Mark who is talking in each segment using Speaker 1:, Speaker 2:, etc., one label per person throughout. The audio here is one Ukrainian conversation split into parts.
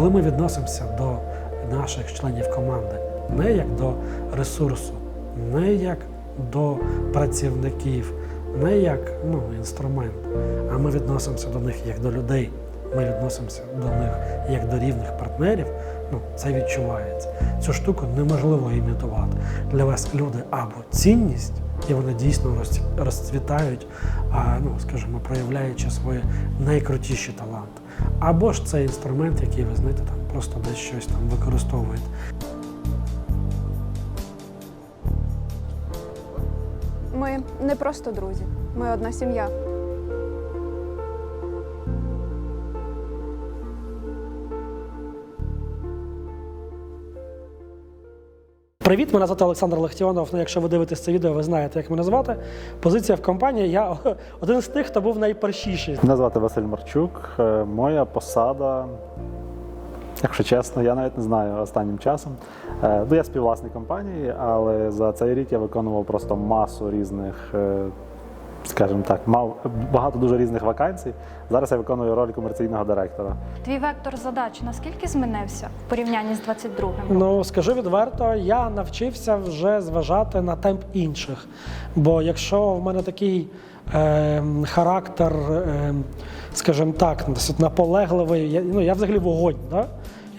Speaker 1: Коли ми відносимося до наших членів команди не як до ресурсу, не як до працівників, не як ну, інструмент, а ми відносимося до них як до людей. Ми відносимося до них як до рівних партнерів. Ну, це відчувається. Цю штуку неможливо імітувати. Для вас люди або цінність, і вони дійсно розцвітають, а, ну, скажімо, проявляючи свої найкрутіші таланти. Або ж це інструмент, який ви знаєте, там просто десь щось там використовуєте.
Speaker 2: Ми не просто друзі, ми одна сім'я.
Speaker 1: Привіт, мене звати Олександр Лехтіонов. Ну, якщо ви дивитесь це відео, ви знаєте, як мене звати. Позиція в компанії. Я один з тих, хто був найпершіший.
Speaker 3: Мене звати Василь Марчук. Е, Моя посада, якщо чесно, я навіть не знаю останнім часом. Е, Ну, я співвласник компанії, але за цей рік я виконував просто масу різних, е, скажімо так, мав багато дуже різних вакансій. Зараз я виконую роль комерційного директора.
Speaker 4: Твій вектор задач наскільки змінився в порівнянні з 22-м?
Speaker 1: Ну скажу відверто, я навчився вже зважати на темп інших. Бо якщо в мене такий е, характер, е, скажімо так, досить наполегливий, я, ну я взагалі вогонь. Да?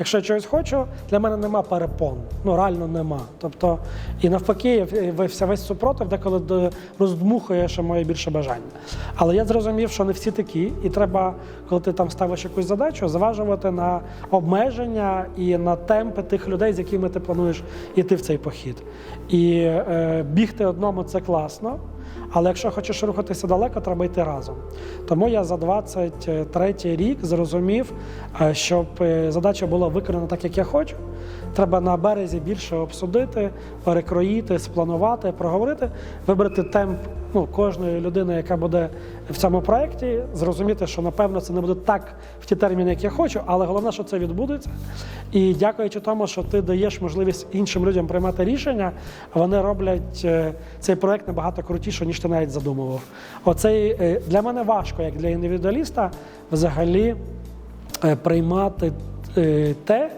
Speaker 1: Якщо я чогось хочу, для мене нема перепон. Ну реально нема. Тобто, і навпаки, весь весь супротив деколи роздмухує ще моє більше бажання. Але я зрозумів, що не всі такі, і треба, коли ти там ставиш якусь задачу, зважувати на обмеження і на темпи тих людей, з якими ти плануєш йти в цей похід. І е, бігти одному це класно. Але якщо хочеш рухатися далеко, треба йти разом. Тому я за 23 рік зрозумів, е, щоб е, задача була виконана так, як я хочу. Треба на березі більше обсудити, перекроїти, спланувати, проговорити, вибрати темп ну, кожної людини, яка буде в цьому проєкті, зрозуміти, що напевно це не буде так в ті терміни, як я хочу, але головне, що це відбудеться. І дякуючи тому, що ти даєш можливість іншим людям приймати рішення, вони роблять е, цей проєкт набагато крутіше, ніж ти навіть задумував. Оцей е, для мене важко, як для індивідуаліста, взагалі е, приймати те.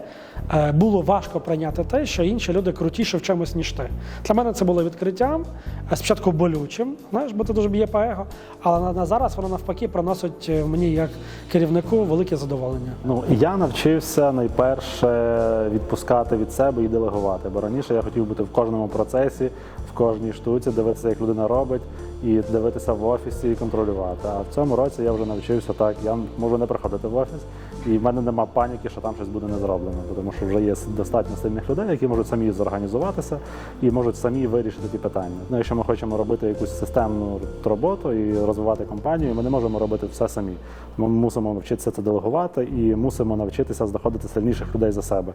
Speaker 1: Е, Було важко прийняти те, що інші люди крутіше в чомусь, ніж ти. Для мене це було відкриттям, е, спочатку болючим, знаєш, бо це дуже б'є по его, але на, на зараз воно навпаки приносить е, мені як керівнику велике задоволення.
Speaker 3: Ну, я навчився найперше відпускати від себе і делегувати. Бо раніше я хотів бути в кожному процесі, в кожній штуці, дивитися, як людина робить, і дивитися в офісі і контролювати. А в цьому році я вже навчився так. Я можу не приходити в офіс, і в мене нема паніки, що там щось буде не зроблено, тому що вже є достатньо сильних людей, які можуть самі зорганізуватися і можуть самі вирішити ті питання. Ну, якщо ми хочемо робити якусь системну роботу і розвивати компанію, ми не можемо робити все самі. Ми мусимо навчитися це делегувати і мусимо навчитися знаходити сильніших людей за себе.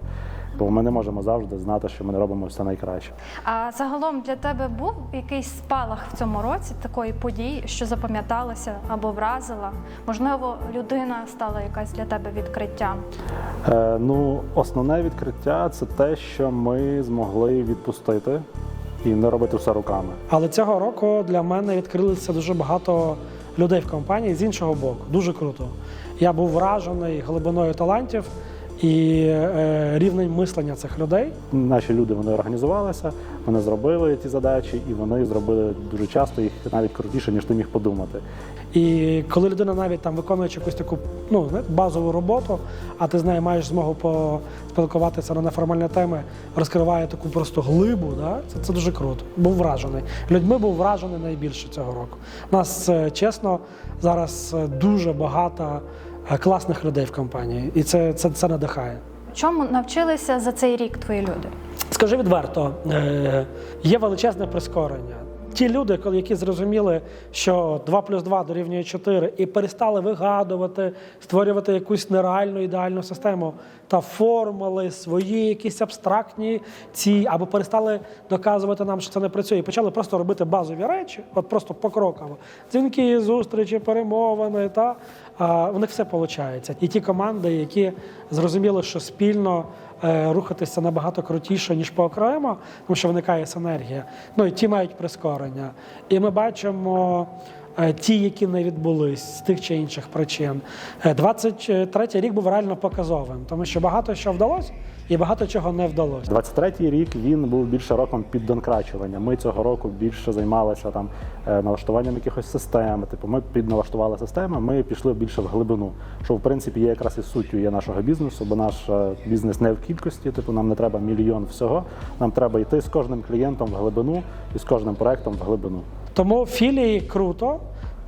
Speaker 3: Бо ми не можемо завжди знати, що ми не робимо все найкраще.
Speaker 4: А загалом для тебе був якийсь спалах в цьому році такої події, що запам'яталася або вразила? Можливо, людина стала якась для тебе відкриттям.
Speaker 3: Е, ну, основне відкриття це те, що ми змогли відпустити і не робити все руками.
Speaker 1: Але цього року для мене відкрилися дуже багато людей в компанії з іншого боку. Дуже круто. Я був вражений глибиною талантів і е, рівнем мислення цих людей.
Speaker 3: Наші люди вони організувалися, вони зробили ті задачі, і вони зробили дуже часто їх навіть крутіше, ніж ти міг подумати.
Speaker 1: І коли людина навіть там виконуючи якусь таку ну, базову роботу, а ти з нею маєш змогу поспілкуватися на неформальні теми, розкриває таку просто глибу, да? це, це дуже круто. Був вражений. Людьми був вражений найбільше цього року. У нас, е, чесно, зараз е, дуже багато е, класних людей в компанії, і це, це, це надихає.
Speaker 4: Чому навчилися за цей рік твої люди?
Speaker 1: Скажи відверто, е, є величезне прискорення. Ті люди, які зрозуміли, що 2 плюс 2 дорівнює 4, і перестали вигадувати, створювати якусь нереальну ідеальну систему та формули, свої якісь абстрактні ці, або перестали доказувати нам, що це не працює, і почали просто робити базові речі, от просто покроково. Дзвінки, зустрічі, перемовини, та а, в них все виходить. І ті команди, які зрозуміли, що спільно рухатися набагато крутіше, ніж по окремо, тому що виникає синергія. Ну і ті мають прискорення. І ми бачимо е, ті, які не відбулись з тих чи інших причин. Е, 23-й рік був реально показовим, тому що багато що вдалося і багато чого не вдалося.
Speaker 3: 23-й рік він був більше роком піддонкрачування. Ми цього року більше займалися там е, налаштуванням якихось систем. Типу, ми підналаштували системи, ми пішли більше в глибину. Що в принципі є якраз і суттю є нашого бізнесу, бо наш е, бізнес не в кількості. Типу, нам не треба мільйон всього. Нам треба йти з кожним клієнтом в глибину і з кожним проектом в глибину.
Speaker 1: Тому філії круто.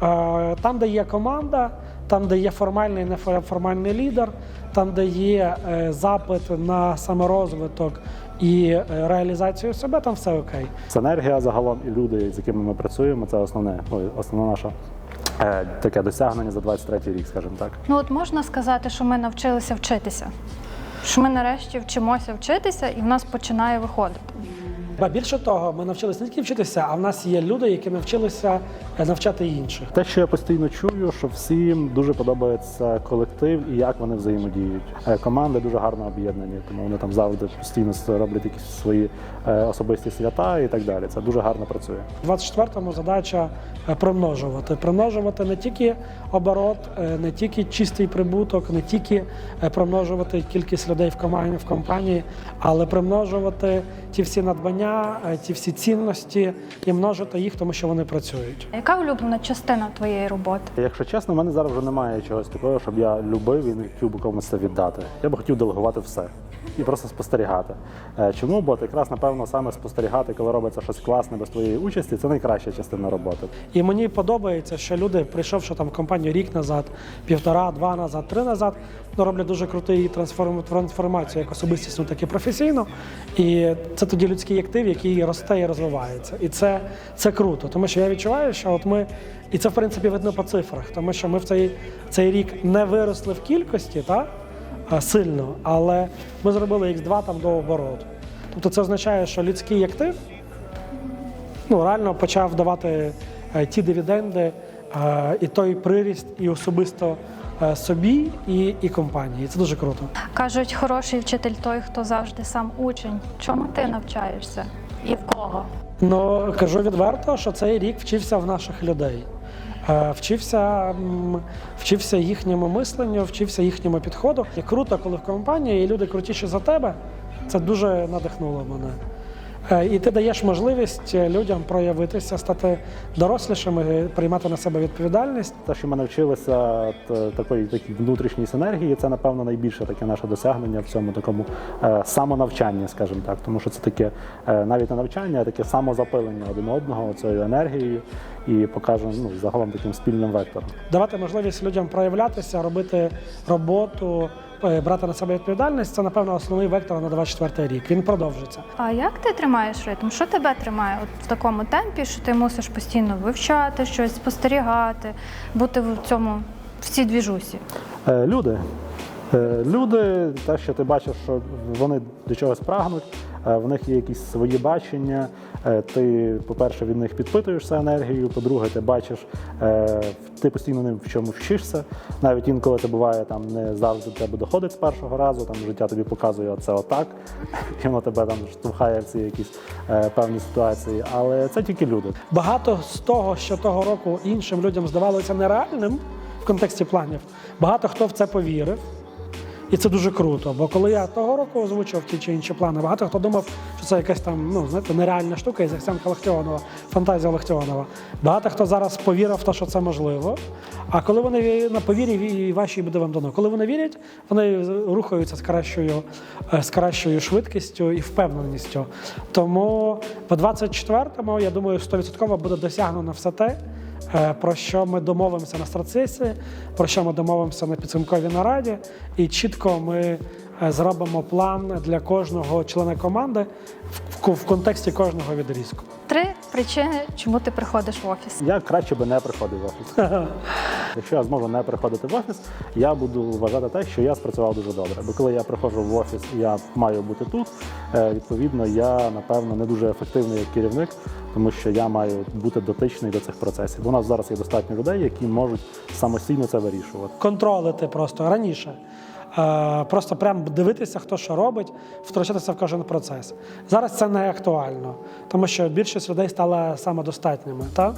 Speaker 1: Е, Там, де є команда, там, де є формальний і неформальний лідер, там, де є е, запит на саморозвиток і е, реалізацію себе, там все окей.
Speaker 3: Синергія загалом і люди, з якими ми працюємо, це основне, ой, основна наша е, таке досягнення за 23-й рік, скажімо так.
Speaker 4: Ну от можна сказати, що ми навчилися вчитися. Що ми нарешті вчимося вчитися, і в нас починає виходити.
Speaker 1: Ба більше того, ми навчилися не тільки вчитися, а в нас є люди, які навчилися навчати інших.
Speaker 3: Те, що я постійно чую, що всім дуже подобається колектив і як вони взаємодіють. Е, Команди дуже гарно об'єднані, тому вони там завжди постійно роблять якісь свої е, особисті свята і так далі. Це дуже гарно працює.
Speaker 1: У 24-му задача е, примножувати. Примножувати не тільки оборот, не тільки чистий прибуток, не тільки примножувати кількість людей в команді, в компанії, але примножувати ті всі надбання, ті всі цінності і множити їх, тому що вони працюють.
Speaker 4: Яка улюблена частина твоєї роботи?
Speaker 3: Якщо чесно, в мене зараз вже немає чогось такого, щоб я любив і не хотів би комусь це віддати. Я би хотів делегувати все і просто спостерігати. Е, Чому? Бо от якраз напевно саме спостерігати, коли робиться щось класне без твоєї участі, це найкраща частина роботи.
Speaker 1: І мені подобається, що люди, прийшовши там в компанію рік назад, півтора, два назад, три назад, ну, роблять дуже крутий трансформ- трансформацію як особистісно, так і професійно. І це тоді людський актив, який росте і розвивається. І це, це круто, тому що я відчуваю, що от ми, і це в принципі видно по цифрах, тому що ми в цей, цей рік не виросли в кількості, та? А, сильно, але ми зробили X2 там до обороту. Тобто це означає, що людський актив ну, реально почав давати е, ті дивіденди, е, і той приріст, і особисто е, собі, і, і компанії. Це дуже круто.
Speaker 4: Кажуть, хороший вчитель той, хто завжди сам учень. Чому ти навчаєшся? І в кого?
Speaker 1: Ну кажу відверто, що цей рік вчився в наших людей. Е, Вчився, вчився їхньому мисленню, вчився їхньому підходу. І круто, коли в компанії і люди крутіші за тебе. Це дуже надихнуло мене. Е, І ти даєш можливість людям проявитися, стати дорослішими, приймати на себе відповідальність.
Speaker 3: Те, що ми навчилися такої такій внутрішній синергії, це напевно найбільше таке наше досягнення в цьому такому е, самонавчанні, скажімо так. Тому що це таке е, навіть не навчання, а таке самозапилення один одного цією енергією і покаже ну, загалом таким спільним вектором.
Speaker 1: давати можливість людям проявлятися, робити роботу, е, брати на себе відповідальність це, напевно, основний вектор на 24 рік. Він продовжиться.
Speaker 4: А як ти тримаєш ритм? Що тебе тримає от в такому темпі, що ти мусиш постійно вивчати щось, спостерігати, бути в цьому в цій двіжусі?
Speaker 3: Е, Люди. Е, Люди, те, що ти бачиш, що вони до чогось прагнуть, е, в них є якісь свої бачення. Е, Ти, по-перше, від них підпитуєшся енергією. По-друге, ти бачиш, е, ти постійно ним в чому вчишся. Навіть інколи це буває там не завжди до тебе доходить з першого разу. Там життя тобі показує оце отак, і воно тебе там штовхає в ці якісь е, певні ситуації. Але це тільки люди.
Speaker 1: Багато з того, що того року іншим людям здавалося нереальним в контексті планів, багато хто в це повірив. І це дуже круто. Бо коли я того року озвучував ті чи інші плани, багато хто думав, що це якась там ну знаєте, нереальна штука із Арсенка Лахтіонова, фантазія Лахтіонова. Багато хто зараз повірив в те, що це можливо. А коли вони на повірі і ваші буде вам дано. Коли вони вірять, вони рухаються з кращою, е, з кращою швидкістю і впевненістю. Тому по 24-му, я думаю, 100% буде досягнено все те. Е, про що ми домовимося на страцесі, про що ми домовимося на підсумковій нараді, і чітко ми е, зробимо план для кожного члена команди в, контексті кожного відрізку.
Speaker 4: Три причини, чому ти приходиш в офіс.
Speaker 3: Я краще би не приходив в офіс. Якщо я зможу не приходити в офіс, я буду вважати те, що я спрацював дуже добре. Бо коли я приходжу в офіс я маю бути тут, е, відповідно, я напевно не дуже ефективний як керівник, тому що я маю бути дотичний до цих процесів. Бо у нас зараз є достатньо людей, які можуть самостійно це вирішувати.
Speaker 1: Контролити просто раніше. Е, Просто прям дивитися, хто що робить, втручатися в кожен процес. Зараз це не актуально, тому що більшість людей стала самодостатніми. Та?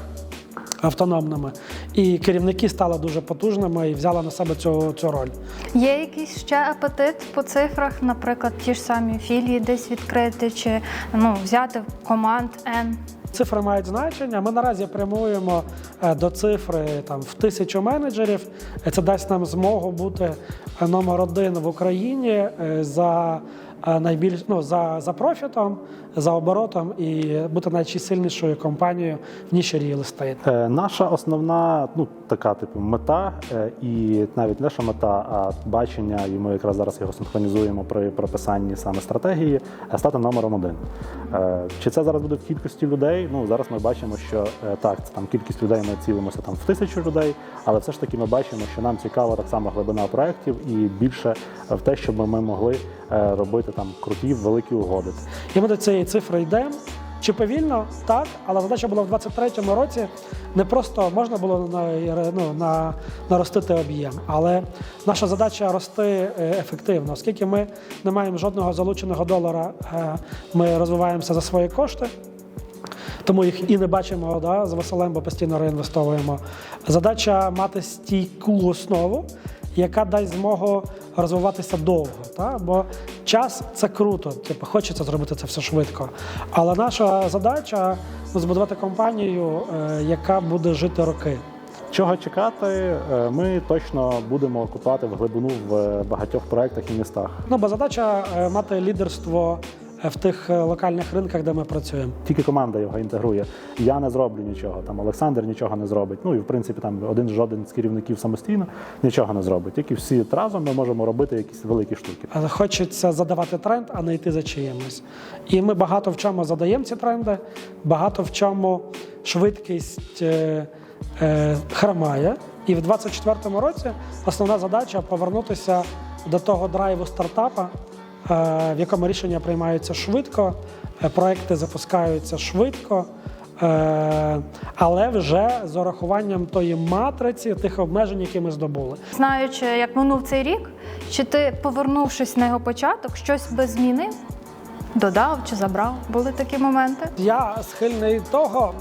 Speaker 1: автономними. І керівники стали дуже потужними і взяли на себе цю, цю роль.
Speaker 4: Є якийсь ще апетит по цифрах, наприклад, ті ж самі філії десь відкрити, чи ну, взяти команд N.
Speaker 1: Цифри мають значення. Ми наразі прямуємо е, до цифри там в тисячу менеджерів. Е, Це дасть нам змогу бути е, номер один в Україні за найбільш ну за, за профітом, за оборотом і бути найсильнішою компанією в ніші real estate.
Speaker 3: Е, Наша основна, ну така типу мета, е, і навіть не що мета, а бачення, і ми якраз зараз його синхронізуємо при прописанні саме стратегії, е, стати номером один. Чи це зараз буде в кількості людей? Ну зараз ми бачимо, що так, це там кількість людей ми цілимося там в тисячу людей, але все ж таки ми бачимо, що нам цікава так само глибина проєктів і більше в те, щоб ми могли робити там круті великі угоди.
Speaker 1: І ми до цієї цифри йдемо. Чи повільно? Так, але задача була в 23-му році не просто можна було ну, на, наростити об'єм, але наша задача рости е, ефективно, оскільки ми не маємо жодного залученого долара, е, ми розвиваємося за свої кошти. Тому їх і не бачимо да, з Василем, бо постійно реінвестовуємо. Задача мати стійку основу, яка дасть змогу розвиватися довго. Та? Бо час це круто, типу, хочеться зробити це все швидко. Але наша задача ну, збудувати компанію, е, яка буде жити роки.
Speaker 3: Чого чекати? Е, Ми точно будемо купати в глибину в багатьох проектах і містах.
Speaker 1: Ну, бо задача е, мати лідерство е, в тих е, локальних ринках, де ми працюємо.
Speaker 3: Тільки команда його інтегрує. Я не зроблю нічого. Там Олександр нічого не зробить. Ну і в принципі там один жоден з керівників самостійно нічого не зробить. Тільки всі разом ми можемо робити якісь великі штуки.
Speaker 1: Але Хочеться задавати тренд, а не йти за чиїмось. І ми багато в чому задаємо ці тренди, багато в чому швидкість е, е, хромає. І в 24-му році основна задача повернутися до того драйву стартапа, е, в якому рішення приймаються швидко, е, проекти запускаються швидко. е, Але вже з урахуванням тої матриці, тих обмежень, які ми здобули.
Speaker 4: Знаючи, як минув цей рік, чи ти, повернувшись на його початок, щось би змінив, додав чи забрав? Були такі моменти?
Speaker 1: Я схильний того,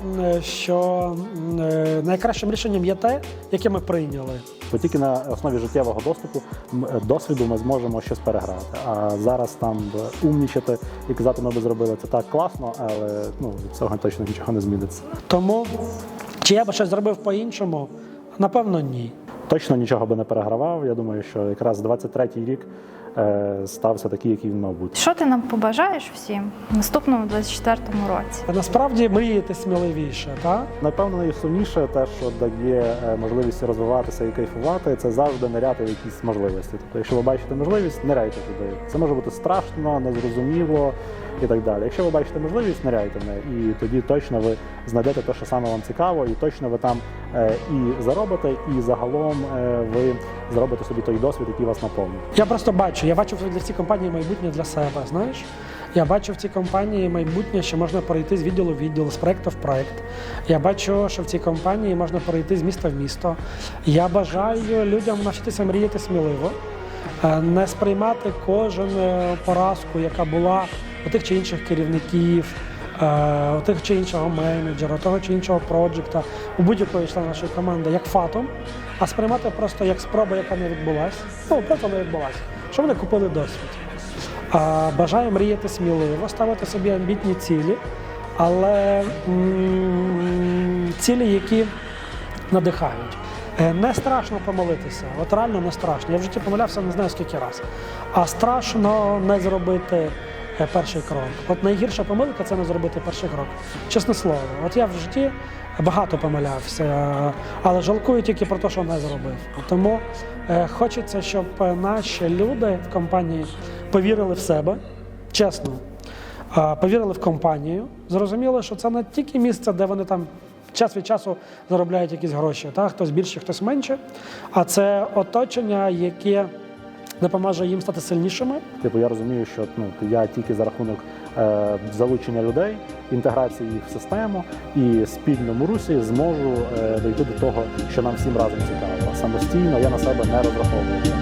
Speaker 1: що е, найкращим рішенням є те, яке ми прийняли.
Speaker 3: Бо тільки на основі життєвого доступу досвіду ми зможемо щось переграти. А зараз там умнічати і казати, ми би зробили це так класно, але ну від цього точно нічого не зміниться.
Speaker 1: Тому чи я би щось зробив по-іншому? Напевно, ні.
Speaker 3: Точно нічого би не перегравав. Я думаю, що якраз 23-й рік е, стався такий, який він мав бути.
Speaker 4: Що ти нам побажаєш всім в наступному 24-му році?
Speaker 1: Насправді мріяти сміливіше, так?
Speaker 3: Напевно, найсумніше те, що дає е, можливість розвиватися і кайфувати, це завжди ниряти в якісь можливості. Тобто, якщо ви бачите можливість, ниряйте туди. Це може бути страшно, незрозуміло і так далі. Якщо ви бачите можливість, ниряйте в неї, і тоді точно ви знайдете те, що саме вам цікаво, і точно ви там е, і заробите, і загалом е, ви зробите собі той досвід, який вас наповнить.
Speaker 1: Я просто бачу, я бачу для цій компанії майбутнє для себе. Знаєш, я бачу в цій компанії майбутнє, що можна перейти з відділу в відділ, з проекту в проект. Я бачу, що в цій компанії можна перейти з міста в місто. Я бажаю людям навчитися мріяти сміливо, е, не сприймати кожен е, поразку, яка була у тих чи інших керівників. е, У тих чи іншого менеджера, того чи іншого проджекта, у будь-якої члена нашої команди як фатом, а сприймати просто як спроба, яка не відбулася. Ну, просто не відбулася. Що вони купили досвід. А, бажаю мріяти сміливо, ставити собі амбітні цілі, але м, цілі, які надихають. Е, Не страшно помолитися, от реально не страшно. Я в житті помилявся не знаю скільки разів. А страшно не зробити перший крок. От найгірша помилка це не зробити перший крок. Чесне слово, от я в житті багато помилявся, але жалкую тільки про те, що не зробив. Тому е, хочеться, щоб е, наші люди в компанії повірили в себе, чесно, е, повірили в компанію, зрозуміли, що це не тільки місце, де вони там час від часу заробляють якісь гроші, та? хтось більше, хтось менше, а це оточення, яке допоможе їм стати сильнішими.
Speaker 3: Типу, я розумію, що ну я тільки за рахунок е, залучення людей, інтеграції їх в систему і спільному русі зможу е, дійти до того, що нам всім разом цікаво. Самостійно я на себе не розраховую.